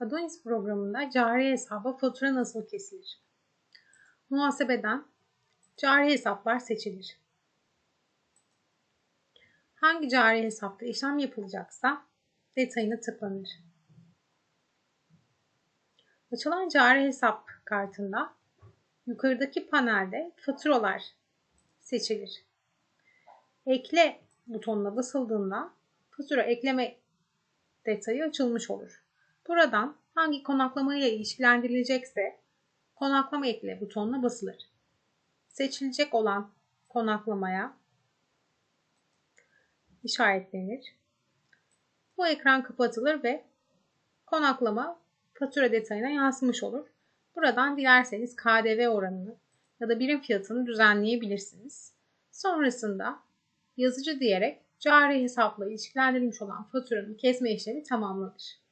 Adonis programında cari hesaba fatura nasıl kesilir? Muhasebeden cari hesaplar seçilir. Hangi cari hesapta işlem yapılacaksa detayına tıklanır. Açılan cari hesap kartında yukarıdaki panelde faturalar seçilir. Ekle butonuna basıldığında fatura ekleme detayı açılmış olur. Buradan hangi konaklama ile ilişkilendirilecekse konaklama ekle butonuna basılır. Seçilecek olan konaklamaya işaretlenir. Bu ekran kapatılır ve konaklama fatura detayına yansımış olur. Buradan dilerseniz KDV oranını ya da birim fiyatını düzenleyebilirsiniz. Sonrasında yazıcı diyerek cari hesapla ilişkilendirilmiş olan faturanın kesme işlemi tamamlanır.